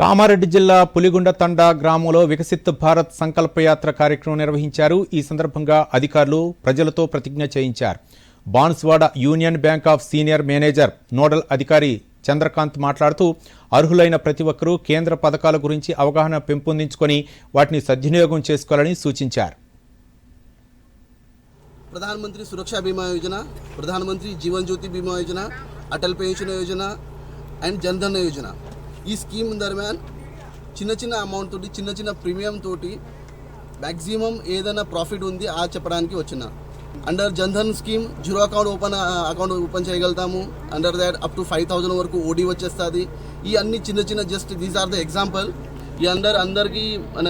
కామారెడ్డి జిల్లా పులిగుండ తండా గ్రామంలో వికసిత్ భారత్ సంకల్పయాత్ర కార్యక్రమం నిర్వహించారు. ఈ సందర్భంగా అధికారులు ప్రజలతో ప్రతిజ్ఞ చేయించారు. Banswada union bank of senior manager nodal అధికారి చంద్రకాంత్ మాట్లాడుతూ అర్హులైన ప్రతి ఒక్కరూ కేంద్ర పథకాల గురించి అవగాహన పెంపొందించుకొని వాటిని సద్వినియోగం చేసుకోవాలని సూచించారు. ప్రధానమంత్రి సురక్ష బీమా యోజన ప్రధానమంత్రి జీవన్ జ్యోతి బీమా యోజన అటల్ పెన్షన్ యోజన అండ్ జన్ధన్ యోజన. ఈ స్కీమ్ దర్మ్యాన్ చిన్న చిన్న అమౌంట్ తోటి చిన్న చిన్న ప్రీమియం తోటి మ్యాక్సిమం ఏదైనా ప్రాఫిట్ ఉంది ఆ చెప్పడానికి వచ్చిన. Under Jandhan scheme zero account open account open చేయగలుగుతాము. Under that up to five thousand వరకు ఓడి వచ్చేస్తుంది. ఈ అన్ని చిన్న చిన్న just these are the example ఈ అందరు అందరికీ మన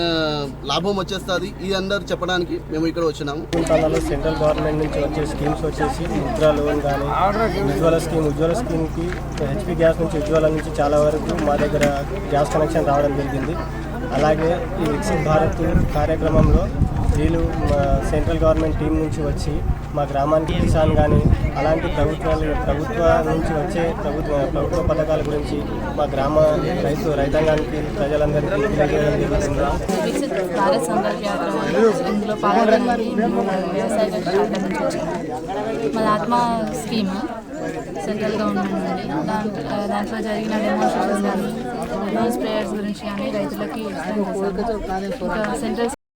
లాభం వచ్చేస్తుంది. ఈ అందరు చెప్పడానికి మేము ఇక్కడ వచ్చినాము. కుంటాలలో సెంట్రల్ గవర్నమెంట్ నుంచి వచ్చే స్కీమ్స్ వచ్చేసి ముద్రా లోన్ కానీ ఉజ్వల స్కీమ్ ఉజ్వల స్కీమ్కి హెచ్పి గ్యాస్ నుంచి ఉజ్వల నుంచి చాలా వరకు మా దగ్గర గ్యాస్ కనెక్షన్ రావడం జరిగింది. అలాగే ఈ వికసిత్ భారత్ కార్యక్రమంలో వీళ్ళు మా సెంట్రల్ గవర్నమెంట్ టీం నుంచి వచ్చి మా గ్రామానికి కిసాన్ కానీ అలాంటి ప్రభుత్వాలు ప్రభుత్వ నుంచి వచ్చే ప్రభుత్వ ప్రభుత్వ పథకాల గురించి మా గ్రామ రైతు రైతాంగానికి ప్రజలందరికీ తెలియజేయడం జరుగుతుంది వికసిత్ భారత్ ఇందులో పాల్గొనడానికి వ్యవసాయ మన ఆత్మ స్కీమ్. సెంట్రల్ గవర్నమెంట్ నుండి దాంట్లో దాంట్లో జరిగిన డెమోన్స్ట్రేషన్స్ కానీ లోన్ స్ప్రేయర్స్ గురించి కానీ రైతులకి సెంట్రల్